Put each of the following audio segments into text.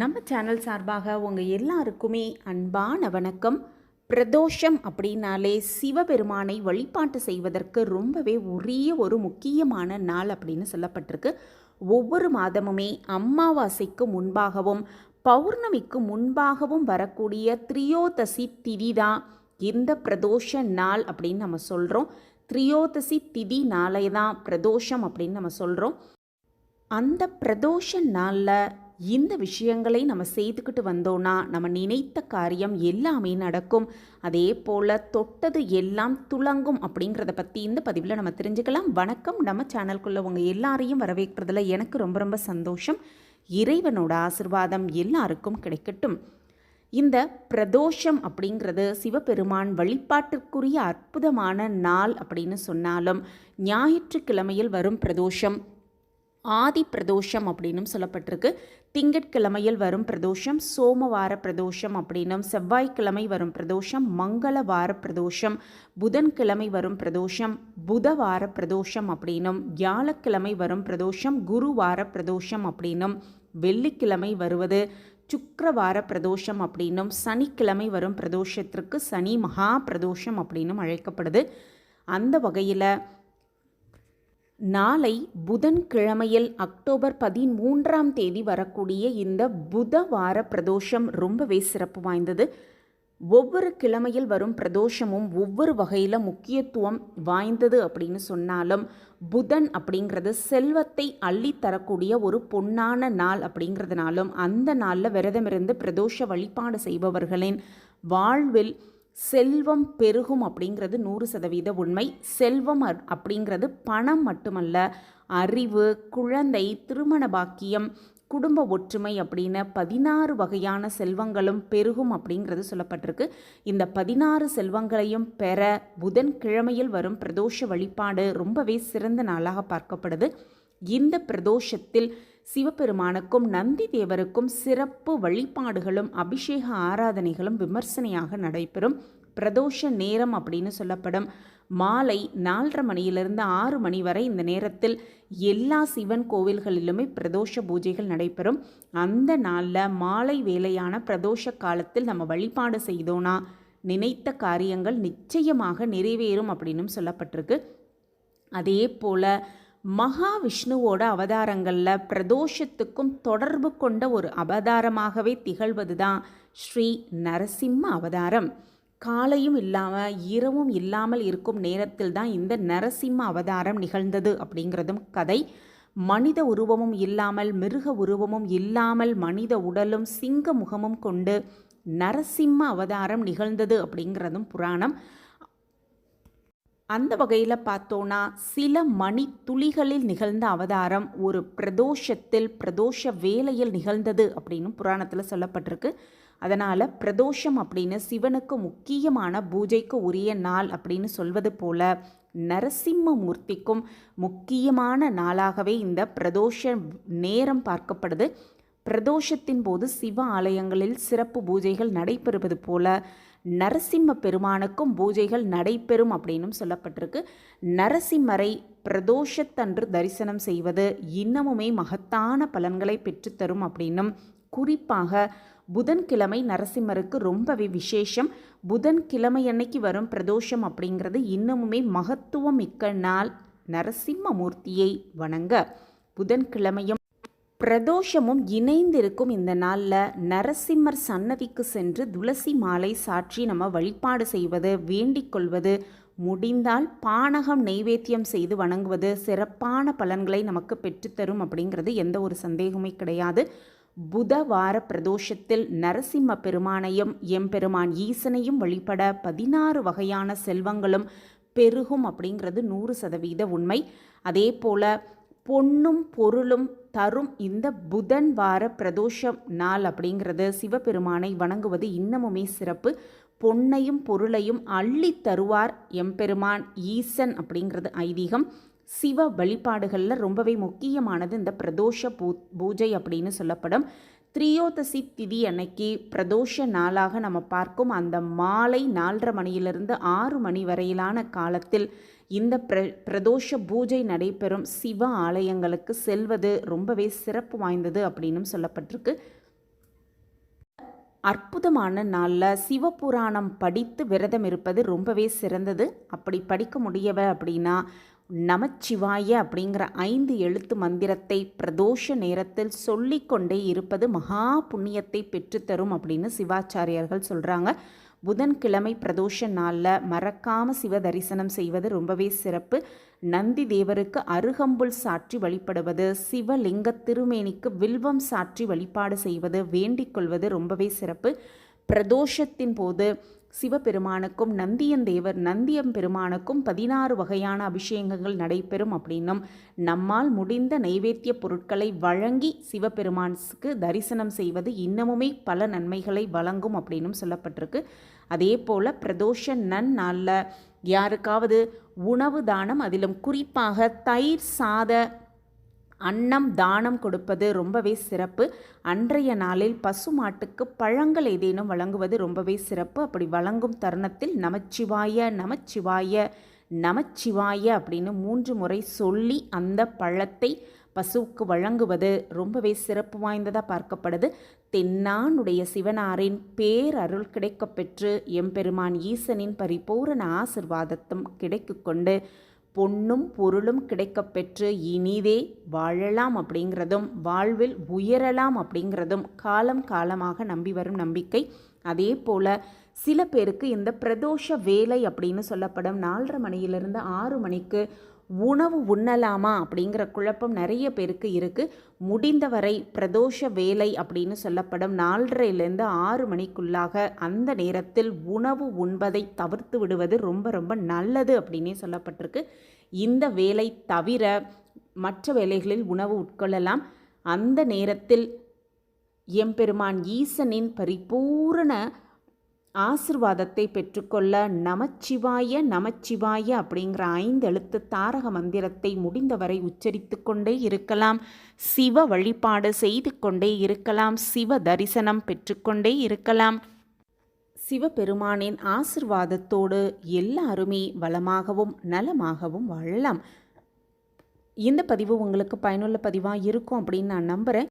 நம்ம சேனல் சார்பாக உங்கள் எல்லாருக்குமே அன்பான வணக்கம். பிரதோஷம் அப்படின்னாலே சிவபெருமானை வழிபாட்டு செய்வதற்கு ரொம்பவே உரிய ஒரு முக்கியமான நாள் அப்படின்னு சொல்லப்பட்டிருக்கு. ஒவ்வொரு மாதமுமே அமாவாசைக்கு முன்பாகவும் பௌர்ணமிக்கு முன்பாகவும் வரக்கூடிய திரியோதசி திதி தான் இந்த பிரதோஷ நாள் அப்படின்னு நம்ம சொல்கிறோம் திரியோதசி திதி நாளை தான் பிரதோஷம் அப்படின்னு நம்ம சொல்கிறோம் அந்த பிரதோஷ நாளில் இந்த விஷயங்களை நம்ம செய்துக்கிட்டு வந்தோன்னா நம்ம நினைத்த காரியம் எல்லாமே நடக்கும். அதே போல் தொட்டது எல்லாம் துளங்கும் அப்படிங்கிறத பற்றி இந்த பதிவில் நம்ம தெரிஞ்சுக்கலாம். வணக்கம். நம்ம சேனல்குள்ளே உங்கள் எல்லாரையும் வரவேற்கிறதுல எனக்கு ரொம்ப ரொம்ப சந்தோஷம். இறைவனோட ஆசிர்வாதம் எல்லாருக்கும் கிடைக்கட்டும். இந்த பிரதோஷம் அப்படிங்கிறது சிவபெருமான் வழிபாட்டிற்குரிய அற்புதமான நாள் அப்படின்னு சொன்னாலும் ஞாயிற்றுக்கிழமையில் வரும் பிரதோஷம் ஆதி பிரதோஷம் அப்படின்னும் சொல்லப்பட்டிருக்கு. திங்கட்கிழமையில் வரும் பிரதோஷம் சோமவார பிரதோஷம் அப்படின்னும் செவ்வாய்க்கிழமை வரும் பிரதோஷம் மங்களவார பிரதோஷம் புதன்கிழமை வரும் பிரதோஷம் புதவார பிரதோஷம் அப்படின்னும் வியாழக்கிழமை வரும் பிரதோஷம் குருவார பிரதோஷம் அப்படின்னும் வெள்ளிக்கிழமை வருவது சுக்கரவார பிரதோஷம் அப்படின்னும் சனிக்கிழமை வரும் பிரதோஷத்திற்கு சனி மகா பிரதோஷம் அப்படின்னும் அழைக்கப்படுது. அந்த வகையில் நாளை புதன்கிழமையில் அக்டோபர் பதிமூன்றாம் தேதி வரக்கூடிய இந்த புதவார பிரதோஷம் ரொம்பவே சிறப்பு வாய்ந்தது. ஒவ்வொரு கிழமையில் வரும் பிரதோஷமும் ஒவ்வொரு வகையில் முக்கியத்துவம் வாய்ந்தது அப்படின்னு சொன்னாலும் புதன் அப்படிங்கிறது செல்வத்தை அள்ளி தரக்கூடிய ஒரு பொன்னான நாள் அப்படிங்கிறதுனாலும் அந்த நாளில் விரதமிருந்து பிரதோஷ வழிபாடு செய்பவர்களின் வாழ்வில் செல்வம் பெருகும் அப்படிங்கிறது நூறு சதவீத உண்மை. செல்வம் அப்படிங்கிறது பணம் மட்டுமல்ல அறிவு குழந்தை திருமண பாக்கியம் குடும்ப ஒற்றுமை அப்படின்னு பதினாறு வகையான செல்வங்களும் பெருகும் அப்படிங்கிறது சொல்லப்பட்டிருக்கு. இந்த பதினாறு செல்வங்களையும் பெற புதன்கிழமையில் வரும் பிரதோஷ வழிபாடு ரொம்பவே சிறந்த நாளாக பார்க்கப்படுது. இந்த பிரதோஷத்தில் சிவபெருமானுக்கும் நந்தி தேவருக்கும் சிறப்பு வழிபாடுகளும் அபிஷேக ஆராதனைகளும் விமர்சனையாக நடைபெறும். பிரதோஷ நேரம் அப்படின்னு சொல்லப்படும். மாலை நாலரை மணியிலிருந்து ஆறு மணி வரை இந்த நேரத்தில் எல்லா சிவன் கோவில்களிலுமே பிரதோஷ பூஜைகள் நடைபெறும். அந்த நாளில் மாலை வேலையான பிரதோஷ காலத்தில் நம்ம வழிபாடு செய்தோன்னா நினைத்த காரியங்கள் நிச்சயமாக நிறைவேறும் அப்படின்னும் சொல்லப்பட்டிருக்கு. அதே போல் மகாவிஷ்ணுவோட அவதாரங்களில் பிரதோஷத்துக்கும் தொடர்பு கொண்ட ஒரு அவதாரமாகவே திகழ்வது தான் ஸ்ரீ நரசிம்ம அவதாரம். காலையும் இல்லாமல் இரவும் இல்லாமல் இருக்கும் நேரத்தில் தான் இந்த நரசிம்ம அவதாரம் நிகழ்ந்தது அப்படிங்கிறதும் கதை. மனித உருவமும் இல்லாமல் மிருக உருவமும் இல்லாமல் மனித உடலும் சிங்க முகமும் கொண்டு நரசிம்ம அவதாரம் நிகழ்ந்தது அப்படிங்கிறதும் புராணம். அந்த வகையில் பார்த்தோன்னா சில மணி துளிகளில் நிகழ்ந்த அவதாரம் ஒரு பிரதோஷத்தில் பிரதோஷ வேலையில் நிகழ்ந்தது அப்படின்னு புராணத்தில் சொல்லப்பட்டிருக்கு. அதனால் பிரதோஷம் அப்படின்னு சிவனுக்கு முக்கியமான பூஜைக்கு உரிய நாள் அப்படின்னு சொல்வது போல நரசிம்ம மூர்த்திக்கும் முக்கியமான நாளாகவே இந்த பிரதோஷ நேரம் பார்க்கப்படுது. பிரதோஷத்தின் போது சிவ ஆலயங்களில் சிறப்பு பூஜைகள் நடைபெறுவது போல நரசிம்ம பெருமானுக்கும் பூஜைகள் நடைபெறும் அப்படின்னும் சொல்லப்பட்டிருக்கு. நரசிம்மரை பிரதோஷத்தன்று தரிசனம் செய்வது இன்னமுமே மகத்தான பலன்களை பெற்றுத்தரும் அப்படின்னும் குறிப்பாக புதன்கிழமை நரசிம்மருக்கு ரொம்பவே விசேஷம். புதன்கிழமை அன்னைக்கு வரும் பிரதோஷம் அப்படிங்கிறது இன்னமுமே மகத்துவம் மிக்க நாள் நரசிம்ம மூர்த்தியை வணங்க. புதன்கிழமையும் பிரதோஷமும் இணைந்திருக்கும் இந்த நாளில் நரசிம்மர் சன்னதிக்கு சென்று துளசி மாலை சாற்றி நம்ம வழிபாடு செய்வது வேண்டிக் கொள்வது முடிந்தால் பானகம் நெய்வேத்தியம் செய்து வணங்குவது சிறப்பான பலன்களை நமக்கு பெற்றுத்தரும் அப்படிங்கிறது எந்த ஒரு சந்தேகமே கிடையாது. புதவார பிரதோஷத்தில் நரசிம்ம பெருமானையும் எம்பெருமான் ஈசனையும் வழிபட பதினாறு வகையான செல்வங்களும் பெருகும் அப்படிங்கிறது நூறு சதவீத உண்மை. அதே போல் பொன்னும் பொருளும் தரும் இந்த புதன் வார பிரதோஷம் நாள் அப்படிங்கிறது சிவபெருமானை வணங்குவது இன்னமுமே சிறப்பு. பொன்னையும் பொருளையும் அள்ளி தருவார் எம்பெருமான் ஈசன் அப்படிங்கிறது ஐதீகம். சிவ வழிபாடுகளில் ரொம்பவே முக்கியமானது இந்த பிரதோஷ பூ பூஜை அப்படின்னு சொல்லப்படும். திரியோதசி திதி அன்னைக்கு பிரதோஷ நாளாக நம்ம பார்க்கும் அந்த மாலை நாலரை மணியிலிருந்து ஆறு மணி வரையிலான காலத்தில் இந்த பிர பிரதோஷ பூஜை நடைபெறும் சிவ ஆலயங்களுக்கு செல்வது ரொம்பவே சிறப்பு வாய்ந்தது அப்படின்னும் சொல்லப்பட்டிருக்கு. அற்புதமான நாளில் சிவபுராணம் படித்து விரதம் இருப்பது ரொம்பவே சிறந்தது. அப்படி படிக்க முடியவ அப்படின்னா நமச்சிவாய அப்படிங்கிற ஐந்து எழுத்து மந்திரத்தை பிரதோஷ நேரத்தில் சொல்லிக்கொண்டே இருப்பது மகா புண்ணியத்தை பெற்றுத்தரும் அப்படின்னு சிவாச்சாரியர்கள் சொல்கிறாங்க புதன்கிழமை பிரதோஷ நாளில் மறக்காம சிவ தரிசனம் செய்வது ரொம்பவே சிறப்பு. நந்தி தேவருக்கு அருகம்புல் சாற்றி வழிபடுவது சிவலிங்க திருமேனிக்கு வில்வம் சாற்றி வழிபாடு செய்வது வேண்டிக் கொள்வது ரொம்பவே சிறப்பு. பிரதோஷத்தின் போது சிவபெருமானுக்கும் நந்தியன் தேவர் நந்தியம் பெருமானுக்கும் பதினாறு வகையான அபிஷேகங்கள் நடைபெறும் அப்படின்னும் நம்மால் முடிந்த நைவேத்திய பொருட்களை வழங்கி சிவபெருமானுக்கு தரிசனம் செய்வது இன்னமுமே பல நன்மைகளை வழங்கும் அப்படின்னும் சொல்லப்பட்டிருக்கு. அதே போல் பிரதோஷ நன் யாருக்காவது உணவு தானம் அதிலும் குறிப்பாக தயிர் சாத அன்னம் தானம் கொடுப்பது ரொம்பவே சிறப்பு. அன்றைய நாளில் பசுமாட்டுக்கு பழங்கள் ஏதேனும் வழங்குவது ரொம்பவே சிறப்பு. அப்படி வழங்கும் தருணத்தில் நமச்சிவாய நமச்சிவாய நமச்சிவாய அப்படின்னு மூன்று முறை சொல்லி அந்த பழத்தை பசுவுக்கு வழங்குவது ரொம்பவே சிறப்பு வாய்ந்ததாக பார்க்கப்படுது. தென்னானுடைய சிவனாரின் பேரருள் கிடைக்கப்பெற்று எம்பெருமான் ஈசனின் பரிபூரண ஆசிர்வாதத்தும் கிடைக்கு கொண்டு பொன்னும் பொருளும் கிடைக்கப்பெற்று இனிதே வாழலாம் அப்படிங்கிறதும் வாழ்வில் உயரலாம் அப்படிங்கிறதும் காலம் காலமாக நம்பி வரும் நம்பிக்கை. அதே போல் சில பேருக்கு இந்த பிரதோஷ வேலை அப்படின்னு சொல்லப்படும் நாலரை மணியிலிருந்து ஆறு மணிக்கு உணவு உண்ணலாமா அப்படிங்கிற குழப்பம் நிறைய பேருக்கு இருக்குது முடிந்தவரை பிரதோஷ வேலை அப்படின்னு சொல்லப்படும் நாலரைலேருந்து ஆறு மணிக்குள்ளாக அந்த நேரத்தில் உணவு உண்பதை தவிர்த்து விடுவது ரொம்ப ரொம்ப நல்லது அப்படின்னே சொல்லப்பட்டிருக்கு. இந்த வேலை தவிர மற்ற வேலைகளில் உணவு உட்கொள்ளலாம். அந்த நேரத்தில் எம்பெருமான் ஈசனின் பரிபூரண ஆசிர்வாதத்தை பெற்றுக்கொள்ள நமச்சிவாய நமச்சிவாய அப்படிங்கிற ஐந்தெழுத்து தாரக மந்திரத்தை முடிந்தவரை உச்சரித்து கொண்டே இருக்கலாம். சிவ வழிபாடு செய்து கொண்டே இருக்கலாம். சிவ தரிசனம் பெற்றுக்கொண்டே இருக்கலாம். சிவபெருமானின் ஆசிர்வாதத்தோடு எல்லாருமே வளமாகவும் நலமாகவும் வாழலாம். இந்த பதிவு உங்களுக்கு பயனுள்ள பதிவாக இருக்கும் அப்படின்னு நான் நம்புகிறேன்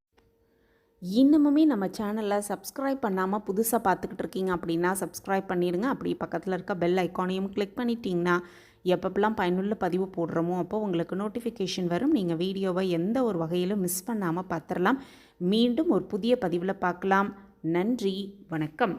இன்னமுமே நம்ம சேனலை சப்ஸ்கிரைப் பண்ணாமல் புதுசாக பார்த்துக்கிட்டு இருக்கீங்க அப்படின்னா சப்ஸ்கிரைப் பண்ணிடுங்க. அப்படி பக்கத்தில் இருக்க பெல் ஐக்கானையும் கிளிக் பண்ணிட்டீங்கன்னா எப்பப்பெல்லாம் பயனுள்ள பதிவு போடுறோமோ அப்போ உங்களுக்கு நோட்டிஃபிகேஷன் வரும். நீங்கள் வீடியோவை எந்த ஒரு வகையிலும் மிஸ் பண்ணாமல் பார்த்துடலாம். மீண்டும் ஒரு புதிய பதிவில் பார்க்கலாம். நன்றி. வணக்கம்.